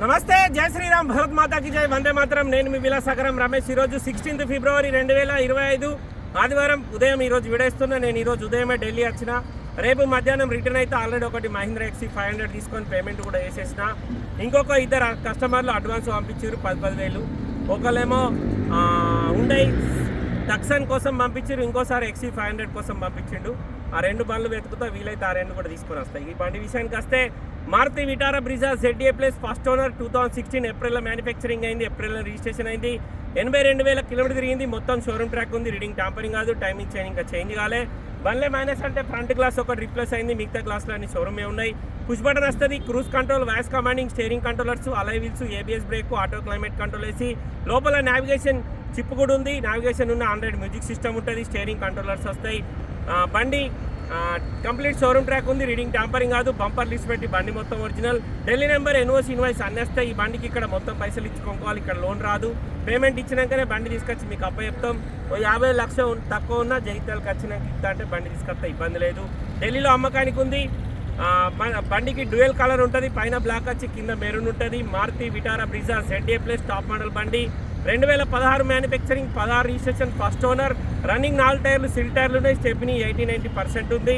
నమస్తే జై శ్రీరామ్ భరత్ మాతాకి జై వందే మాత్రం. నేను మీ విలాసకరం రమేష్. ఈరోజు సిక్స్టీన్త్ ఫిబ్రవరి రెండు వేల ఇరవై ఐదు ఆదివారం ఉదయం ఈరోజు విడేస్తున్నా. నేను ఈరోజు ఉదయమే ఢిల్లీ వచ్చిన. రేపు మధ్యాహ్నం రిటర్న్ అయితే ఆల్రెడీ ఒకటి మహీంద్రా ఎక్సీ ఫైవ్ హండ్రెడ్ తీసుకొని పేమెంట్ కూడా వేసేసిన. ఇంకొక ఇద్దరు కస్టమర్లు అడ్వాన్స్ పంపించారు పది పదివేలు. ఒకళ్ళేమో ఉండయి. ఉండే టక్సన్ కోసం పంపించారు ఇంకోసారి ఎక్సీ ఫైవ్ హండ్రెడ్ కోసం పంపించిండు. ఆ రెండు బండ్లు వెతుకుతా వీలైతే ఆ రెండు కూడా తీసుకొని వస్తాయి. ఈ బండి విషయానికి వస్తే Maruti Vitara Brezza ZA plus first owner two thousand sixteen ఏప్రిల్లో మ్యానుఫ్యాక్చరింగ్ అయింది ఏప్రిల్లో రిజిస్ట్రేషన్ అయింది. ఎనభై రెండు వేల కిలోమీటర్ తిరిగింది మొత్తం షోరూమ్ ట్రాక్ ఉంది రీడింగ్ టాంపరింగ్ కాదు టైమింగ్ చైన్ ఇంకా చేంజ్ కాలే. బండ్లే మైనస్ అంటే ఫ్రంట్ గ్లాస్ ఒకటి రిప్లేస్ అయింది మిగతా గ్లాసులు అన్ని షోరూమే ఉన్నాయి. పుష్ బటన్ వస్తుంది cruise control voice commanding steering controllers alloy wheels ABS brake auto climate control వేసి లోపల నావిగేషన్ చిప్ కూడా ఉంది. నావిగేషన్ ఉన్న ఆండ్రాయిడ్ మ్యూజిక్ సిస్టమ్ ఉంటుంది. స్టీరింగ్ కంట్రోలర్స్ వస్తాయి. బండి కంప్లీట్ షోరూమ్ ట్రాక్ ఉంది. రీడింగ్ ట్యాంపరింగ్ కాదు. బంపర్ లిస్ట్ పెట్టి బండి మొత్తం original Delhi number NOC invoice అన్నేస్తాయి ఈ బండికి ఇక్కడ మొత్తం పైసలు ఇచ్చుకోవాలి ఇక్కడ లోన్ రాదు. పేమెంట్ ఇచ్చినాకనే బండి తీసుకొచ్చి మీకు అప్ప చెప్తాం. ఓ యాభై లక్షలు తక్కువ ఉన్నా జగిత్యాలకు వచ్చినాక ఇస్తా అంటే బండి తీసుకొస్తా ఇబ్బంది లేదు. ఢిల్లీలో అమ్మకానికి ఉంది. బ- బండికి డ్యూయల్ కలర్ ఉంటుంది. పైన బ్లాక్ వచ్చి కింద మెరూన్ ఉంటుంది. Maruti Vitara Brezza ZA plus top model బండి. రెండు వేల పదహారు మ్యానుఫ్యాక్చరింగ్ పదహారు రిజిస్ట్రేషన్ ఫస్ట్ ఓనర్ రన్నింగ్ నాలుగు టైర్లు సిల్ టైర్లు ఉన్నాయి స్టెప్ని ఎయిటీ నైంటీ పర్సెంట్ ఉంది.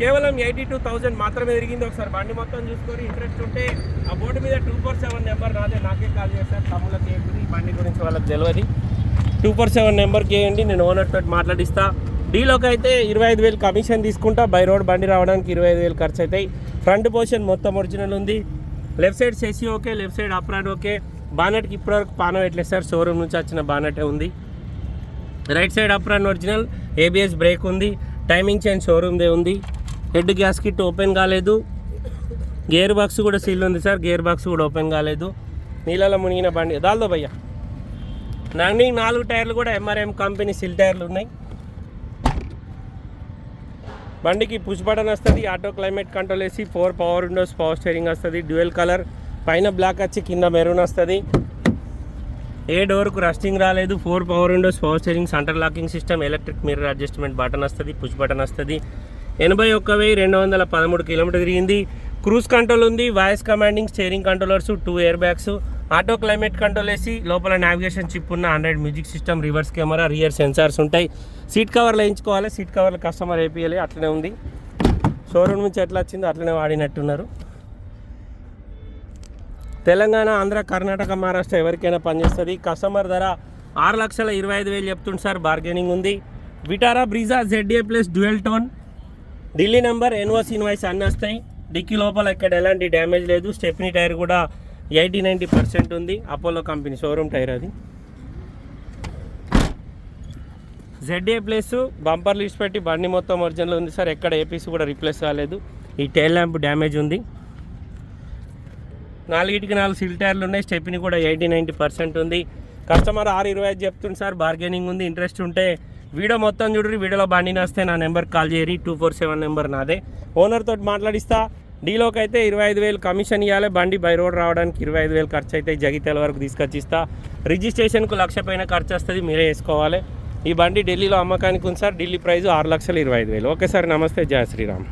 కేవలం ఎయిటీ టూ థౌజండ్ మాత్రమే తిరిగింది. ఒకసారి బండి మొత్తం చూసుకొని ఇంట్రెస్ట్ ఉంటే ఆ బోర్డు మీద టూ ఫోర్ సెవెన్ నెంబర్ నాదే నాకే కాల్ చేశారు. తమ్ముళ్ళకి ఏంటిది ఈ బండి గురించి వాళ్ళకి తెలియదు. టూ ఫోర్ సెవెన్ నెంబర్కి వేయండి. నేను ఓనర్ తోటి మాట్లాడిస్తా. డీలోకి అయితే ఇరవై ఐదు వేలు కమిషన్ తీసుకుంటా. బై రోడ్ బండి రావడానికి ఇరవై ఐదు వేలు ఖర్చు అవుతాయి. ఫ్రంట్ పోర్షన్ మొత్తం ఒరిజినల్ ఉంది. Left side సెసి okay left side apron okay. బానెట్కి ఇప్పటివరకు పానం పెట్టలేదు సార్? షోరూమ్ నుంచి వచ్చిన బానెటే ఉంది. Right side apron original ABS brake ఉంది. టైమింగ్ చైన్ షోరూమ్దే ఉంది. హెడ్ గ్యాస్ కిట్ ఓపెన్ కాలేదు. గేర్ బాక్స్ కూడా సీల్ ఉంది సార్. గేర్ బాక్స్ కూడా ఓపెన్ కాలేదు. నీళ్ళలో మునిగిన బండి దాల్దో భయ్యా. నండి నాలుగు టైర్లు కూడా ఎంఆర్ఎం కంపెనీ సిల్ టైర్లు ఉన్నాయి. బండికి పుష్ బటన్ వస్తుంది ఆటో క్లైమేట్ కంట్రోల్ వేసి four power windows power steering వస్తుంది డ్యూయల్ కలర్ పైన బ్లాక్ వచ్చి కింద మెరూన్ వస్తుంది. ఏ డోర్కు రస్టింగ్ రాలేదు. Four power windows power steering centre locking system electric mirror adjustment button వస్తుంది పుష్ బటన్ వస్తుంది. ఎనభై ఒక్క వెయ్యి రెండు వందల పదమూడు కిలోమీటర్ తిరిగింది. క్రూజ్ కంట్రోల్ ఉంది voice commanding steering controllers two air bags auto climate control వేసి లోపల నావిగేషన్ చిప్ ఉన్న Android music system reverse camera rear sensors ఉంటాయి. సీట్ కవర్లు వేయించుకోవాలి. సీట్ కవర్లు కస్టమర్ వేపియాలి అట్లనే ఉంది. షోరూమ్ నుంచి ఎట్లా వచ్చిందో అట్లనే వాడినట్టున్నారు. తెలంగాణ ఆంధ్ర కర్ణాటక మహారాష్ట్ర ఎవరికైనా పనిచేస్తుంది కస్టమర్ ధర ఆరు లక్షల ఇరవై ఐదు వేలు చెప్తుంది సార్ బార్గెనింగ్ ఉంది. Vitara Brezza ZA plus dual tone Delhi number NOC invoice అన్నీ వస్తాయి డిక్కీ లోపల ఇక్కడ ఎలాంటి డ్యామేజ్ లేదు. స్టెప్నీ టైర్ కూడా ఎయిటీ నైంటీ పర్సెంట్ ఉంది. అపోలో కంపెనీ షోరూమ్ టైర్ అది. జెడ్ఏ ప్లేస్ బంపర్ లిస్ట్ పెట్టి బండి మొత్తం ఒరిజినల్ ఉంది సార్. ఎక్కడ ఏపీస్ కూడా రిప్లేస్ కాలేదు. ఈ టైల్ ల్యాంప్ డ్యామేజ్ ఉంది. నాలుగిటికి నాలుగు సిల్ టైర్లు ఉన్నాయి. స్టెప్ని కూడా ఎయిటీ నైంటీ పర్సెంట్ ఉంది. కస్టమర్ ఆరు ఇరవై ఐదు చెప్తుంది సార్. బార్గెనింగ్ ఉంది ఇంట్రెస్ట్ ఉంటే. వీడియో మొత్తం చూడరు వీడియోలో బండిని వస్తే నా నెంబర్ కాల్ చేయరి టూ ఫోర్ సెవెన్ నెంబర్ నాదే. ఓనర్తో మాట్లాడిస్తా. డీలోకి అయితే ఇరవై ఐదు వేలు కమిషన్ ఇవ్వాలి బండి బై రోడ్ రావడానికి ఇరవై ఐదు వేలు ఖర్చు అయితే జగిత్యాల వరకు తీసుకొచ్చిస్తా రిజిస్ట్రేషన్కు లక్ష పైన ఖర్చు వస్తుంది మీరే వేసుకోవాలి. ఈ బండి ఢిల్లీలో అమ్మకానికి ఉంది సార్. ఢిల్లీ ప్రైస్ ఆరు లక్షల ఇరవై ఐదు వేలు. ఓకే సార్ నమస్తే. జయ శ్రీరామ్.